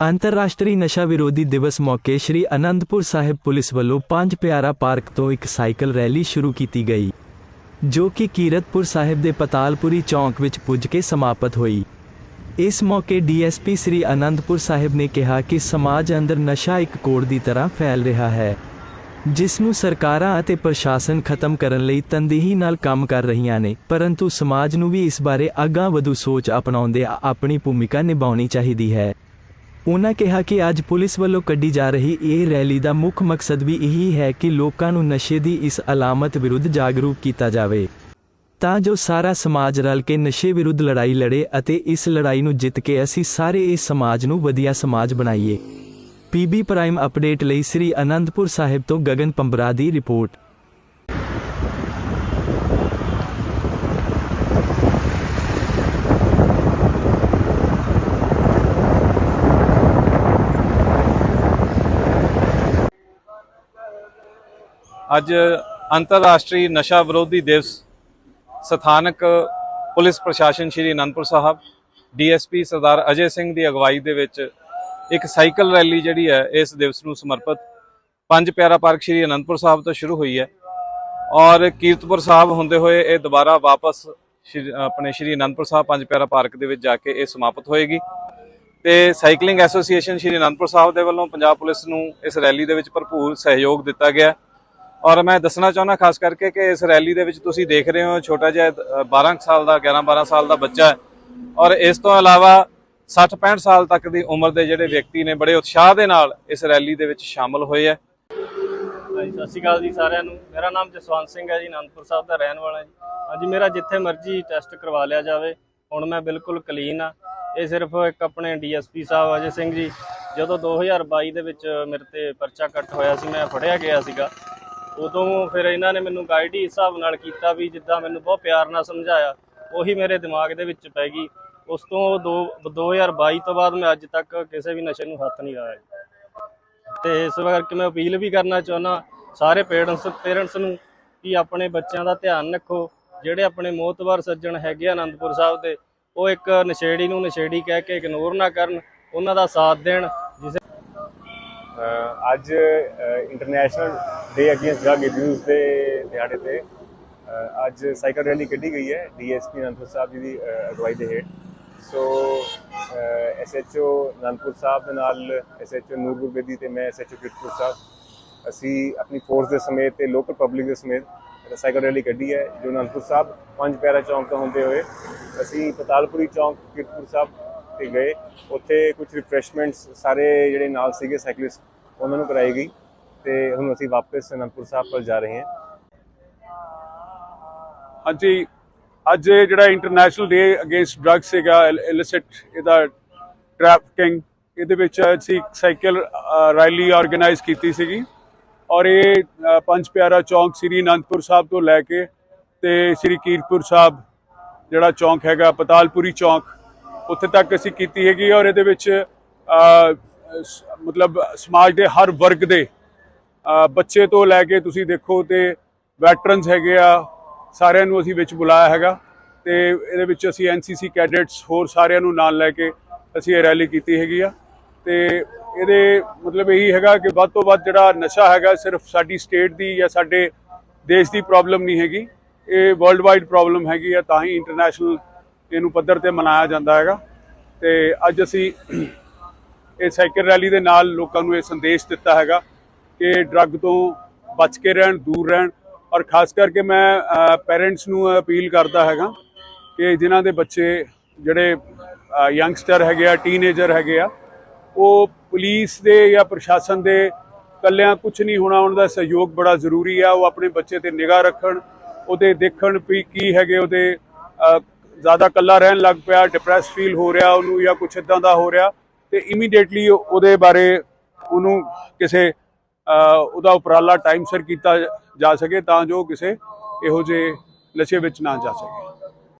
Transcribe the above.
ਅੰਤਰਰਾਸ਼ਟਰੀ ਨਸ਼ਾ ਵਿਰੋਧੀ ਦਿਵਸ ਮੌਕੇ ਸ੍ਰੀ ਅਨੰਦਪੁਰ ਸਾਹਿਬ ਪੁਲਿਸ ਵੱਲੋਂ ਪੰਜ ਪਿਆਰਾ ਪਾਰਕ ਤੋਂ ਇੱਕ ਸਾਈਕਲ ਰੈਲੀ ਸ਼ੁਰੂ ਕੀਤੀ ਗਈ, ਜੋ ਕਿ ਕੀਰਤਪੁਰ ਸਾਹਿਬ ਦੇ ਪਤਾਲਪੁਰੀ ਚੌਂਕ ਵਿੱਚ ਪੁੱਜ ਕੇ ਸਮਾਪਤ ਹੋਈ। ਇਸ ਮੌਕੇ ਡੀਐਸਪੀ ਸ੍ਰੀ ਅਨੰਦਪੁਰ ਸਾਹਿਬ ਨੇ ਕਿਹਾ ਕਿ ਸਮਾਜ ਅੰਦਰ ਨਸ਼ਾ ਇੱਕ ਕੋੜ ਦੀ ਤਰ੍ਹਾਂ ਫੈਲ ਰਿਹਾ ਹੈ, ਜਿਸ ਨੂੰ ਸਰਕਾਰਾਂ ਅਤੇ ਪ੍ਰਸ਼ਾਸਨ ਖਤਮ ਕਰਨ ਲਈ ਤੰਦੇਹੀ ਨਾਲ ਕੰਮ ਕਰ ਰਹੀਆਂ ਨੇ, ਪਰੰਤੂ ਸਮਾਜ ਨੂੰ ਵੀ ਇਸ ਬਾਰੇ ਅੱਗਾ ਵਧੂ ਸੋਚ ਅਪਣਾਉਂਦੇ ਆਪਣੀ ਭੂਮਿਕਾ ਨਿਭਾਉਣੀ ਚਾਹੀਦੀ ਹੈ। ਉਨ੍ਹਾਂ ਕਿਹਾ ਕਿ ਅੱਜ ਪੁਲਿਸ ਵੱਲੋਂ ਕੱਢੀ ਜਾ ਰਹੀ ਇਹ ਰੈਲੀ ਦਾ ਮੁੱਖ ਮਕਸਦ ਵੀ ਇਹੀ ਹੈ ਕਿ ਲੋਕਾਂ ਨੂੰ ਨਸ਼ੇ ਦੀ ਇਸ ਅਲਾਮਤ ਵਿਰੁੱਧ ਜਾਗਰੂਕ ਕੀਤਾ ਜਾਵੇ। ਤਾਂ ਜੋ ਸਾਰਾ ਸਮਾਜ ਰਲ ਕੇ ਨਸ਼ੇ ਵਿਰੁੱਧ ਲੜਾਈ ਲੜੇ ਅਤੇ ਇਸ ਲੜਾਈ ਨੂੰ ਜਿੱਤ ਕੇ ਅਸੀਂ ਸਾਰੇ ਇਸ ਸਮਾਜ ਨੂੰ ਵਧੀਆ ਸਮਾਜ ਬਣਾਈਏ। ਪੀਬੀ ਪ੍ਰਾਈਮ ਅਪਡੇਟ ਲਈ ਸ੍ਰੀ ਅਨੰਦਪੁਰ ਸਾਹਿਬ ਤੋਂ ਗਗਨ ਪੰਬਰਾ ਦੀ ਰਿਪੋਰਟ। ਅੱਜ ਅੰਤਰਰਾਸ਼ਟਰੀ ਨਸ਼ਾ ਵਿਰੋਧੀ ਦਿਵਸ ਸਥਾਨਕ ਪੁਲਿਸ ਪ੍ਰਸ਼ਾਸਨ ਸ਼੍ਰੀ ਅਨੰਦਪੁਰ ਸਾਹਿਬ, ਡੀਐਸਪੀ ਸਰਦਾਰ ਅਜੇ ਸਿੰਘ ਦੀ ਅਗਵਾਈ ਦੇ ਵਿੱਚ ਇੱਕ ਸਾਈਕਲ ਰੈਲੀ ਜਿਹੜੀ ਹੈ, ਇਸ ਦਿਵਸ ਨੂੰ ਸਮਰਪਿਤ ਪੰਜ ਪਿਆਰਾ ਪਾਰਕ ਸ਼੍ਰੀ ਅਨੰਦਪੁਰ ਸਾਹਿਬ ਤੋਂ ਸ਼ੁਰੂ ਹੋਈ ਹੈ ਔਰ ਕੀਰਤਪੁਰ ਸਾਹਿਬ ਹੁੰਦੇ ਹੋਏ ਇਹ ਦੁਬਾਰਾ ਵਾਪਸ ਸ਼੍ਰੀ- ਆਪਣੇ ਸ਼੍ਰੀ ਅਨੰਦਪੁਰ ਸਾਹਿਬ ਪੰਜ ਪਿਆਰਾ ਪਾਰਕ ਦੇ ਵਿੱਚ ਜਾ ਕੇ ਇਹ ਸਮਾਪਤ ਹੋਏਗੀ ਤੇ ਸਾਈਕਲਿੰਗ ਐਸੋਸੀਏਸ਼ਨ ਸ਼੍ਰੀ ਅਨੰਦਪੁਰ ਸਾਹਿਬ ਦੇ ਵੱਲੋਂ ਪੰਜਾਬ ਪੁਲਿਸ ਨੂੰ ਇਸ ਰੈਲੀ ਦੇ ਵਿੱਚ ਭਰਪੂਰ ਸਹਿਯੋਗ ਦਿੱਤਾ ਗਿਆ। ਔਰ ਮੈਂ ਦੱਸਣਾ ਚਾਹੁੰਦਾ ਖਾਸ ਕਰਕੇ ਕਿ ਇਸ ਰੈਲੀ ਦੇ ਵਿੱਚ ਤੁਸੀਂ ਦੇਖ ਰਹੇ ਹੋ ਛੋਟਾ ਜਿਹਾ ਅ, 12 ਕੁ ਸਾਲ ਦਾ 11 12 ਸਾਲ ਦਾ ਬੱਚਾ ਹੈ। ਔਰ ਇਸ ਤੋਂ ਇਲਾਵਾ 60 65 ਸਾਲ ਤੱਕ ਦੀ ਉਮਰ ਦੇ ਜਿਹੜੇ ਵਿਅਕਤੀ ਨੇ ਬੜੇ ਉਤਸ਼ਾਹ ਦੇ ਨਾਲ ਇਸ ਰੈਲੀ ਦੇ ਵਿੱਚ ਸ਼ਾਮਲ ਹੋਏ ਹੈ। ਹਾਂਜੀ ਸਤਿ ਸ਼੍ਰੀ ਅਕਾਲ ਜੀ ਸਾਰਿਆਂ ਨੂੰ। ਮੇਰਾ ਨਾਮ ਜਸਵੰਤ ਸਿੰਘ ਹੈ ਜੀ ਅਨੰਦਪੁਰ ਸਾਹਿਬ ਦਾ ਰਹਿਣ ਵਾਲਾ ਜੀ। ਹਾਂਜੀ ਮੇਰਾ ਜਿੱਥੇ ਮਰਜ਼ੀ ਟੈਸਟ ਕਰਵਾ ਲਿਆ ਜਾਵੇ ਹੁਣ ਮੈਂ ਬਿਲਕੁਲ ਕਲੀਨ ਆ ਇਹ ਸਿਰਫ ਇੱਕ ਆਪਣੇ ਡੀਐਸਪੀ ਸਾਹਿਬ ਅਜੇ ਸਿੰਘ ਜੀ ਜਦੋਂ 2022 ਦੇ ਵਿੱਚ ਮੇਰੇ ਤੇ ਪਰਚਾ ਕੱਟ ਹੋਇਆ ਸੀ ਮੈਂ ਫੜਿਆ ਗਿਆ ਸੀਗਾ। ਉਦੋਂ ਫਿਰ ਇਹਨਾਂ ਨੇ ਮੈਨੂੰ ਗਾਈਡ ਹੀ ਇਸ ਹਿਸਾਬ ਨਾਲ ਕੀਤਾ ਵੀ ਜਿੱਦਾਂ ਮੈਨੂੰ ਬਹੁਤ ਪਿਆਰ ਨਾਲ ਸਮਝਾਇਆ, ਉਹੀ ਮੇਰੇ ਦਿਮਾਗ ਦੇ ਵਿੱਚ ਪੈ ਗਈ। ਉਸ ਤੋਂ ਦੋ 2022 ਤੋਂ ਬਾਅਦ ਮੈਂ ਅੱਜ ਤੱਕ ਕਿਸੇ ਵੀ ਨਸ਼ੇ ਨੂੰ ਹੱਥ ਨਹੀਂ ਲਾਇਆ ਜੀ। ਤੇ ਇਸ ਕਰਕੇ ਮੈਂ ਅਪੀਲ ਵੀ ਕਰਨਾ ਚਾਹੁੰਦਾ, ਸਾਰੇ ਪੇਰੈਂਟਸ ਪੇਰੈਂਟਸ ਨੂੰ ਕਿ ਆਪਣੇ ਬੱਚਿਆਂ ਦਾ ਧਿਆਨ ਰੱਖੋ। ਜਿਹੜੇ ਆਪਣੇ ਮੋਤਬਰ ਸੱਜਣ ਹੈਗੇ ਆ ਆਨੰਦਪੁਰ ਸਾਹਿਬ ਦੇ, ਉਹ ਇੱਕ ਨਸ਼ੇੜੀ ਨੂੰ ਨਸ਼ੇੜੀ ਕਹਿ ਕੇ ਇਗਨੋਰ ਨਾ ਕਰਨ, ਉਹਨਾਂ ਦਾ ਸਾਥ ਦੇਣ। ਅੱਜ international day against drug abuse ਦੇ ਦਿਹਾੜੇ ਤੇ ਅੱਜ ਸਾਈਕਲ ਰੈਲੀ ਕੱਢੀ ਗਈ ਹੈ ਡੀਐਸਪੀ ਅਨੰਦਪੁਰ ਸਾਹਿਬ ਜੀ ਦੀ ਅਗਵਾਈ ਦੇ ਹੇਠ। ਸੋ ਐਸਐਚਓ ਅਨੰਦਪੁਰ ਸਾਹਿਬ ਦੇ ਨਾਲ ਐਸਐਚਓ ਨੂਰਪੁਰ ਬੇਦੀ ਤੇ ਮੈਂ ਐਸਐਚਓ ਕਿਰਤਪੁਰ ਸਾਹਿਬ। ਅਸੀਂ ਆਪਣੀ ਫੋਰਸ ਦੇ ਸਮੇਤ ਤੇ ਲੋਕਲ ਪਬਲਿਕ ਦੇ ਸਮੇਤ ਸਾਈਕਲ ਰੈਲੀ ਕੱਢੀ ਹੈ ਜੋ ਅਨੰਦਪੁਰ ਸਾਹਿਬ ਪੰਜ ਪਿਆਰਾ ਚੌਂਕ ਤੋਂ ਹੁੰਦੇ ਹੋਏ। ਅਸੀਂ ਪਤਾਲਪੁਰੀ ਚੌਂਕ ਕਿਰਤਪੁਰ ਸਾਹਿਬ ਤੇ ਗਏ। ਉੱਥੇ ਕੁਝ ਰਿਫਰੈਸ਼ਮੈਂਟਸ ਸਾਰੇ ਜਿਹੜੇ ਨਾਲ ਸੀਗੇ ਸਾਈਕਲਿਸਟ ਉਹਨਾਂ ਨੂੰ ਕਰਾਈ ਗਈ ਤੇ ਹੁਣ ਅਸੀਂ ਵਾਪਸ ਅਨੰਦਪੁਰ ਸਾਹਿਬ ਵੱਲ ਜਾ ਰਹੇ ਹਾਂ। ਹਾਂਜੀ, ਅੱਜ ਜਿਹੜਾ ਇੰਟਰਨੈਸ਼ਨਲ ਡੇ ਅਗੇਂਸਟ ਡਰੱਗ ਸੀਗਾ ਇਲਿਸਿਟ ਇਹਦਾ ਟ੍ਰੈਫਿਕਿੰਗ ਇਹਦੇ ਵਿੱਚ ਅਸੀਂ ਸਾਈਕਲ ਰੈਲੀ ਆਰਗੇਨਾਈਜ਼ ਕੀਤੀ ਸੀਗੀ। ਔਰ ਇਹ ਪੰਜ ਪਿਆਰਾ ਚੌਂਕ ਸ੍ਰੀ ਅਨੰਦਪੁਰ ਸਾਹਿਬ ਤੋਂ ਲੈ ਕੇ ਤੇ ਸ੍ਰੀ ਕੀਰਤਪੁਰ ਸਾਹਿਬ, ਜਿਹੜਾ ਚੌਂਕ ਹੈਗਾ, ਪਤਾਲਪੁਰੀ ਚੌਂਕ ਉੱਥੇ ਤੱਕ ਅਸੀਂ ਕੀਤੀ ਹੈਗੀ ਔਰ ਇਹਦੇ ਵਿੱਚ ਮਤਲਬ ਸਮਾਜ ਦੇ ਹਰ ਵਰਗ ਦੇ ਬੱਚੇ ਤੋਂ ਲੈ ਕੇ ਤੁਸੀਂ ਦੇਖੋ ਤੇ ਵੈਟਰਨਸ ਹੈਗੇ ਆ, ਸਾਰਿਆਂ ਨੂੰ ਅਸੀਂ ਵਿੱਚ ਬੁਲਾਇਆ ਹੈਗਾ ਤੇ ਇਹਦੇ ਵਿੱਚ ਅਸੀਂ ਐਨਸੀਸੀ ਕੈਡੇਟਸ ਹੋਰ ਸਾਰਿਆਂ ਨੂੰ ਨਾਲ ਲੈ ਕੇ ਅਸੀਂ ਇਹ ਰੈਲੀ ਕੀਤੀ ਹੈਗੀ ਆ। ਤੇ ਇਹਦੇ ਮਤਲਬ ਇਹੀ ਹੈਗਾ ਕਿ ਵੱਧ ਤੋਂ ਵੱਧ ਜਿਹੜਾ ਨਸ਼ਾ ਹੈਗਾ ਸਿਰਫ ਸਾਡੀ ਸਟੇਟ ਦੀ ਜਾਂ ਸਾਡੇ ਦੇਸ਼ ਦੀ ਪ੍ਰੋਬਲਮ ਨਹੀਂ ਹੈਗੀ, ਇਹ ਵਰਲਡ ਵਾਈਡ ਪ੍ਰੋਬਲਮ ਹੈਗੀ ਆ, ਤਾਂ ਹੀ ਇੰਟਰਨੈਸ਼ਨਲ ਇਹਨੂੰ ਪੱਧਰ ਤੇ ਮਨਾਇਆ ਜਾਂਦਾ ਹੈਗਾ। ਤੇ ਅੱਜ ਅਸੀਂ ਇਹ ਸਾਈਕਲ ਰੈਲੀ ਦੇ ਨਾਲ ਲੋਕਾਂ ਨੂੰ ਇਹ ਸੰਦੇਸ਼ ਦਿੱਤਾ ਹੈਗਾ ਕਿ ਡਰੱਗ ਤੋਂ ਬਚ ਕੇ ਰਹਿਣ, ਦੂਰ ਰਹਿਣ। ਔਰ ਖਾਸ ਕਰਕੇ ਮੈਂ ਪੇਰੈਂਟਸ ਨੂੰ ਅਪੀਲ ਕਰਦਾ ਹੈਗਾ ਕਿ ਜਿਨ੍ਹਾਂ ਦੇ ਬੱਚੇ ਜਿਹੜੇ ਯੰਗਸਟਰ ਹੈਗੇ ਆ ਟੀਨੇਜਰ ਹੈਗੇ ਆ, ਉਹ ਪੁਲਿਸ ਦੇ ਜਾਂ ਪ੍ਰਸ਼ਾਸਨ ਦੇ ਕੱਲਿਆਂ ਕੁਝ ਨਹੀਂ ਹੋਣਾ, ਉਹਨਾਂ ਦਾ ਸਹਿਯੋਗ ਬੜਾ ਜ਼ਰੂਰੀ ਆ। ਉਹ ਆਪਣੇ ਬੱਚੇ ਤੇ ਨਿਗਾਹ ਰੱਖਣ, ਉਹਦੇ ਦੇਖਣ ਵੀ ਕੀ ਹੈਗੇ ਉਹਦੇ ਜ਼ਿਆਦਾ ਕੱਲਾ ਰਹਿਣ ਲੱਗ ਪਿਆ ਡਿਪਰੈਸ ਫੀਲ ਹੋ ਰਿਹਾ ਉਹਨੂੰ ਜਾਂ ਕੁਝ ਇਦਾਂ ਦਾ ਹੋ ਰਿਹਾ, ਤੇ ਇਮੀਡੀਏਟਲੀ ਉਹਦੇ ਬਾਰੇ ਉਹਨੂੰ ਕਿਸੇ ਉਹਦਾ ਉਪਰਾਲਾ ਟਾਈਮ ਸਿਰ ਕੀਤਾ ਜਾ ਸਕੇ ਤਾਂ ਜੋ ਕਿਸੇ ਇਹੋ ਜਿਹੇ ਨਸ਼ੇ ਵਿੱਚ ਨਾ ਜਾ ਸਕੇ।